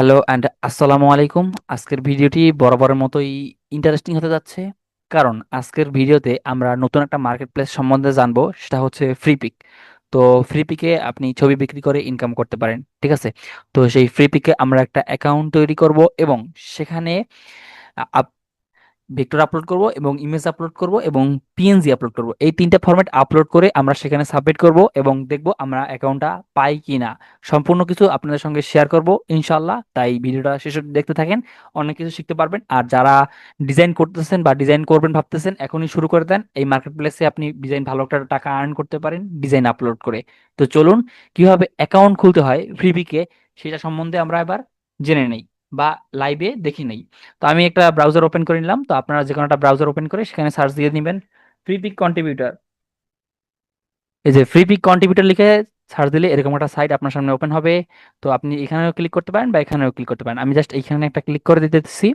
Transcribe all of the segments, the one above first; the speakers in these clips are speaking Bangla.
হ্যালো অ্যান্ড আসসালামু আলাইকুম। আজকের ভিডিওটি বরাবরের মতোই ইন্টারেস্টিং হতে যাচ্ছে। কারণ আজকের ভিডিওতে আমরা নতুন একটা মার্কেট প্লেস সম্বন্ধে জানব, সেটা হচ্ছে ফ্রিপিক তো ফ্রিপিকে আপনি ছবি বিক্রি করে ইনকাম করতে পারেন, ঠিক আছে? তো সেই ফ্রিপিকে আমরা একটা অ্যাকাউন্ট তৈরি করব এবং সেখানে ভেক্টর আপলোড করব এবং ইমেজ আপলোড করব এবং পিএনজি আপলোড করব। এই তিনটা ফরম্যাট আপলোড করে আমরা সেখানে সাবমিট করব এবং দেখব আমরা অ্যাকাউন্টটা পাই কি না সম্পূর্ণ কিছু আপনাদের সঙ্গে শেয়ার করব ইনশাল্লাহ তাই ভিডিওটা শেষ দেখতে থাকেন, অনেক কিছু শিখতে পারবেন। আর যারা ডিজাইন করতেছেন বা ডিজাইন করবেন ভাবতেছেন, এখনই শুরু করে দেন। এই মার্কেট প্লেসে আপনি ডিজাইন ভালো একটা টাকা আর্ন করতে পারেন ডিজাইন আপলোড করে। তো চলুন, কীভাবে অ্যাকাউন্ট খুলতে হয় ফ্রিবিকে সেটা সম্বন্ধে আমরা এবার জেনে নেই। বা লাইভে দেখি নেই। তো আমি একটা ব্রাউজার ওপেন করে নিলাম। তো আপনারা যে কোনো একটা ব্রাউজার ওপেন করে সেখানে সার্চ দিয়ে নেবেন ফ্রি পিক কন্ট্রিবিউটার এই যে ফ্রি পিক কন্ট্রিবিউটার লিখে সার্চ দিলে এরকম একটা সাইট আপনার সামনে ওপেন হবে। তো আপনি এখানেও ক্লিক করতে পারেন বা এখানেও ক্লিক করতে পারেন। আমি জাস্ট এখানে একটা ক্লিক করে দিতেছি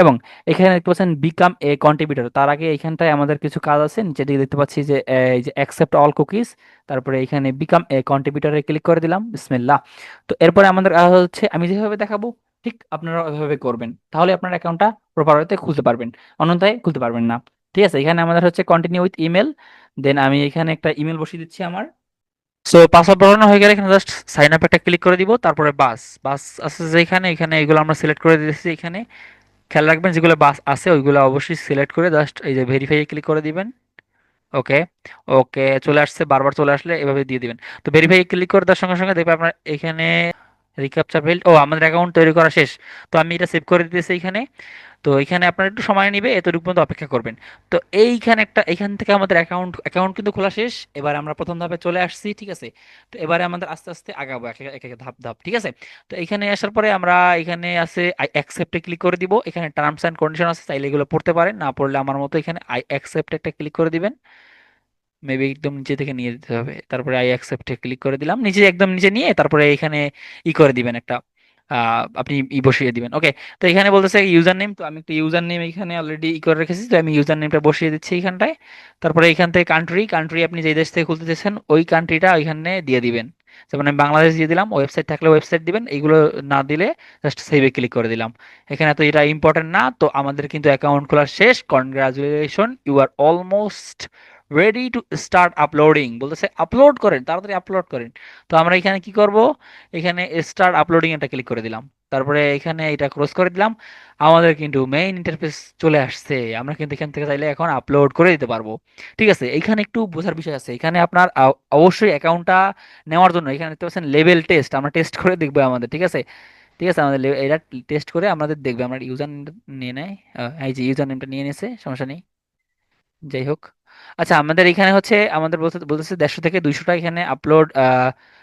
এবং এখানে দেখতে পাচ্ছেন বিকাম এ কন্ট্রিবিউটার তার আগে এখানটায় আমাদের কিছু কাজ আছে। দিকে দেখতে পাচ্ছি যে এই যে অ্যাকসেপ্ট অল কুকিজ তারপরে এখানে বিকাম এ কন্ট্রিবিউটারে ক্লিক করে দিলাম। বিসমিল্লাহ। তো এরপরে আমাদের হচ্ছে, আমি যেভাবে দেখাবো ঠিক আপনারা ওইভাবে করবেন। তাহলে আপনার অ্যাকাউন্টটা প্রপার ওয়েতে খুলতে পারবেন। অন্যথায় খুলতে পারবেন না। ঠিক আছে, এখানে আমাদের হচ্ছে কন্টিনিউ উইথ ইমেল দেন আমি এখানে একটা ইমেল বসিয়ে দিচ্ছি আমার। সো পাসওয়ার্ড বসানো হয়ে গেলে এখানে জাস্ট সাইন আপ একটা ক্লিক করে দিব, তারপরে বাস বাস আছে যেখানে, এখানে এগুলো আমরা সিলেক্ট করে দিয়েছি এখানে। খেয়াল রাখবেন, যেগুলো বাস আছে, ওইগুলো অবশ্যই সিলেক্ট করে জাস্ট এই যে ভেরিফাই ক্লিক করে দিবেন। ওকে ওকে চলে আসছে, বারবার চলে আসলে এভাবে দিয়ে দিবেন। তো ভেরিফাই ক্লিক করে দেওয়ার সঙ্গে সঙ্গে দেখবে আপনার এখানে রিক্যাপচা ফেল্ড ও, আমাদের অ্যাকাউন্ট তৈরি করা শেষ। তো আমি এটা সেভ করে দিতেছি এখানে তো এখানে আপনার একটু সময় নেবে, এতটুকু পর্যন্ত অপেক্ষা করবেন। তো এইখানে একটা, এখান থেকে আমাদের অ্যাকাউন্ট অ্যাকাউন্ট কিন্তু খোলা শেষ। এবার আমরা প্রথম ধাপে চলে আসছি, ঠিক আছে? তো এবারে আমাদের আস্তে আস্তে আগাবো, এক এক এক ধাপ ধাপ, ঠিক আছে? তো এখানে আসার পরে আমরা এখানে আছে আই অ্যাকসেপ্টে ক্লিক করে দিব। এখানে টার্মস অ্যান্ড কন্ডিশন আছে, চাইলে এগুলো পড়তে পারেন। না পড়লে আমার মতো এখানে আই অ্যাকসেপ্ট একটা ক্লিক করে দিবেন। মেবি একদম নিচে থেকে নিয়ে দিতে হবে। তারপরে আই অ্যাকসেপ্টে ক্লিক করে দিলাম, নিচে একদম নিচে নিয়ে তারপরে এখানে ই করে দিবেন একটা আপনি ই বসিয়ে দিবেন। ওকে তো এখানে বলতেছে ইউজার নেম তো আমি একটা ইউজার নেম এখানে অলরেডি ই করে রেখেছি, তো আমি ইউজার নেমটা বসিয়ে দিচ্ছি এখানটায়। তারপরে এখান থেকে কান্ট্রি কান্ট্রি আপনি যে দেশ থেকে খুলতে চাইছেন ওই কান্ট্রিটা ওইখানে দিয়ে দিবেন। যেমন আমি বাংলাদেশ দিয়ে দিলাম ওয়েবসাইট থাকলে ওয়েবসাইট দিবেন, এইগুলো না দিলে জাস্ট সেভে ক্লিক করে দিলাম। এখানে তো এটা ইম্পর্টেন্ট না, তো আমাদের কিন্তু অ্যাকাউন্ট খোলা শেষ। Congratulation you are almost ready to start uploading বলতেছে আপলোড করেন, তাড়াতাড়ি আপলোড করেন। তো আমরা এখানে কি করব? এখানে স্টার্ট আপলোডিং এটা ক্লিক করে দিলাম। তারপরে এখানে এটা ক্রস করে দিলাম। আমাদের কিন্তু মেইন ইন্টারফেস চলে আসছে। আমরা কিন্তু এখান থেকে চাইলে এখন আপলোড করে দিতে পারব। ঠিক আছে, এখানে একটু বোঝার বিষয় আছে। এখানে আপনার অবশ্যই অ্যাকাউন্টটা নেওয়ার জন্য এখানে দেখতে পাচ্ছেন লেভেল টেস্ট আমরা টেস্ট করে দেখব আমাদের, ঠিক আছে? ঠিক আছে, আমাদের এটা টেস্ট করে আমাদের দেখবে। আমরা ইউজার নিয়ে নেয় এই যে ইউজার নেমটা নিয়ে নিয়েছে, সমস্যা নেই। যাই হোক। আচ্ছা আমাদের এখানে হচ্ছে, আমাদের বলতে, বলতেছে দেড়শো থেকে দুইশোটা এখানে আপলোড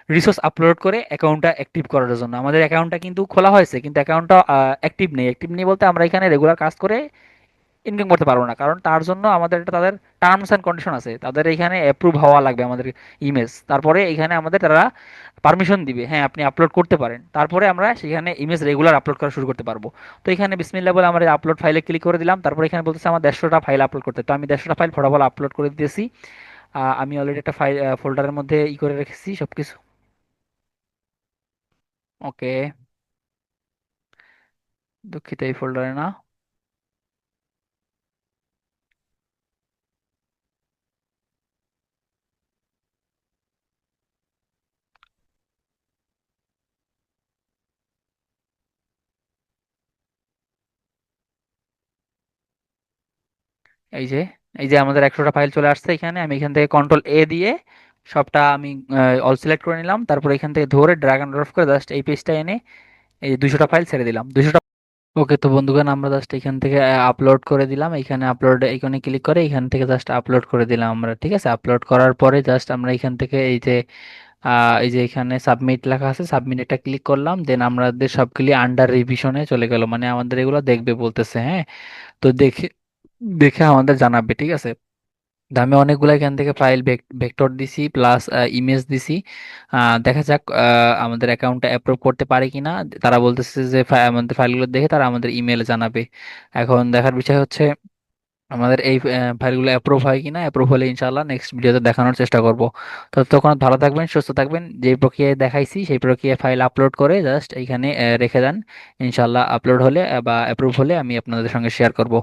রিসোর্স আপলোড করে অ্যাকাউন্টটা অ্যাক্টিভ করার জন্য। আমাদের অ্যাকাউন্টটা কিন্তু খোলা হয়েছে, কিন্তু অ্যাকাউন্টটা অ্যাক্টিভ নেই। অ্যাক্টিভ নেই বলতে আমরা এখানে রেগুলার কাজ করে ইনকাম করতে পারব না। কারণ তার জন্য আমাদের একটা তাদের টার্মস অ্যান্ড কন্ডিশন আছে। তাদের এখানে অ্যাপ্রুভ হওয়া লাগবে আমাদের ইমেজ তারপরে এখানে আমাদের তারা পারমিশন দিবে হ্যাঁ আপনি আপলোড করতে পারেন। তারপরে আমরা সেখানে ইমেজ রেগুলার আপলোড করা শুরু করতে পারব। তো এখানে বিসমিল্লা বলে আমরা আপলোড ফাইলে ক্লিক করে দিলাম। তারপরে এখানে বলতেছে আমার দেড়শোটা ফাইল আপলোড করতে। তো আমি দেড়শোটা ফাইল ফটাফল আপলোড করে দিয়েছি আমি অলরেডি একটা ফাইল ফোল্ডারের মধ্যে ই করে রেখেছি সব কিছু ওকে দুঃখিত এই ফোল্ডারে না। এই যে এই যে আমাদের একশোটা ফাইল চলে আসছে এখানে, আমি এখান থেকে কন্ট্রোল এ দিয়ে সবটা আমি অল সিলেক্ট করে নিলাম, তারপর এখান থেকে ধরে ড্র্যাগ অ্যান্ড ড্রপ করে জাস্ট এই পেজটা এনে এই দুশোটা ফাইল ছেড়ে দিলাম। দুশোটা ওকে তো বন্ধুগণ, আমরা জাস্ট এখান থেকে আপলোড করে দিলাম। এখানে আপলোড এখানে ক্লিক করে এখান থেকে জাস্ট আপলোড করে দিলাম আমরা, ঠিক আছে? আপলোড করার পরে জাস্ট আমরা এখান থেকে এই যে এই যে এখানে সাবমিট লেখা আছে সাবমিট একটা ক্লিক করলাম দেন আমাদের সবগুলি আন্ডার রিভিশনে চলে গেল। মানে আমাদের এগুলো দেখবে বলতেছে হ্যাঁ? তো দেখে দেখে আমাদের জানাবে, ঠিক আছে? আমি অনেকগুলো এখান থেকে ফাইল ভেক্টর দিছি প্লাস ইমেজ দিছি। দেখা যাক আমাদের অ্যাকাউন্টটা অ্যাপ্রুভ করতে পারে কি না তারা বলতেছে যে আমাদের ফাইলগুলো দেখে তারা আমাদের ইমেলে জানাবে। এখন দেখার বিষয় হচ্ছে আমাদের এই ফাইলগুলো অ্যাপ্রুভ হয় কিনা অ্যাপ্রুভ হলে ইনশাআল্লাহ নেক্সট ভিডিওতে দেখানোর চেষ্টা করব। তো তখন ভালো থাকবেন, সুস্থ থাকবেন। যে প্রক্রিয়ায় দেখাইছি, সেই প্রক্রিয়ায় ফাইল আপলোড করে জাস্ট এইখানে রেখে দেন। ইনশাআল্লাহ আপলোড হলে বা অ্যাপ্রুভ হলে আমি আপনাদের সঙ্গে শেয়ার করব।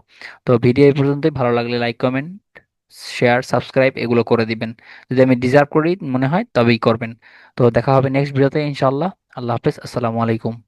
তো ভিডিও এই পর্যন্তই। ভালো লাগলে লাইক কমেন্ট শেয়ার সাবস্ক্রাইব এগুলো করে দিবেন। যদি আমি ডিজার্ভ করি, মনে হয়, তবেই করবেন। তো দেখা হবে নেক্সট ভিডিওতে ইনশাআল্লাহ। আল্লাহ হাফেজ। আসসালামু আলাইকুম।